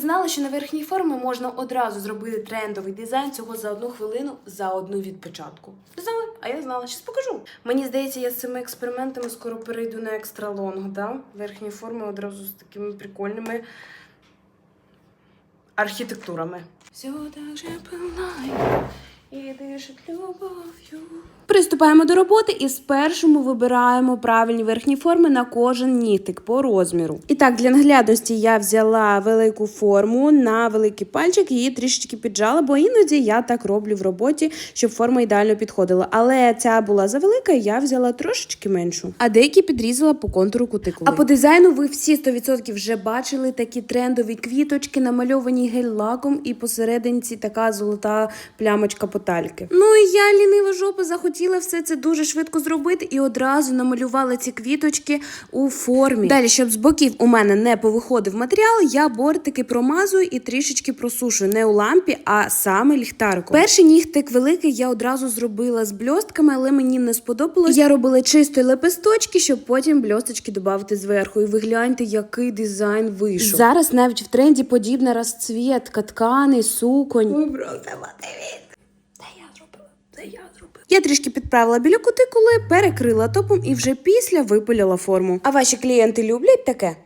знали, що на верхній формі можна одразу зробити трендовий дизайн цього за одну хвилину за одну від початку? Знали? А я знала, щас покажу. Мені здається, я з цими експериментами скоро перейду на екстра лонг, да? Верхні форми одразу з такими прикольними архітектурами. Все так же пилає і дишить любов'ю. Приступаємо до роботи і спершу ми вибираємо правильні верхні форми на кожен нігтик по розміру. І так, для наглядності я взяла велику форму на великий пальчик, її трішечки піджала, бо іноді я так роблю в роботі, щоб форма ідеально підходила. Але ця була завелика, я взяла трошечки меншу. А деякі підрізала по контуру кутикули. А по дизайну ви всі 100% вже бачили такі трендові квіточки, намальовані гель-лаком, і посерединці така золота плямочка потальки. Ну і я лінива жопа захотіла все це дуже швидко зробити і одразу намалювала ці квіточки у формі. Далі, щоб з боків у мене не повиходив матеріал, я бортики промазую і трішечки просушую не у лампі, а саме ліхтариком. Перший нігтик великий я одразу зробила з бльостками, але мені не сподобалось. Я робила чисто лепесточки, щоб потім бльосточки додати зверху. І ви гляньте, який дизайн вийшов. Зараз навіть в тренді подібна розцвітка, ткани, суконь. Ви просто подивіться. Я трішки підправила біля кутикули, перекрила топом і вже після випиляла форму. А ваші клієнти люблять таке?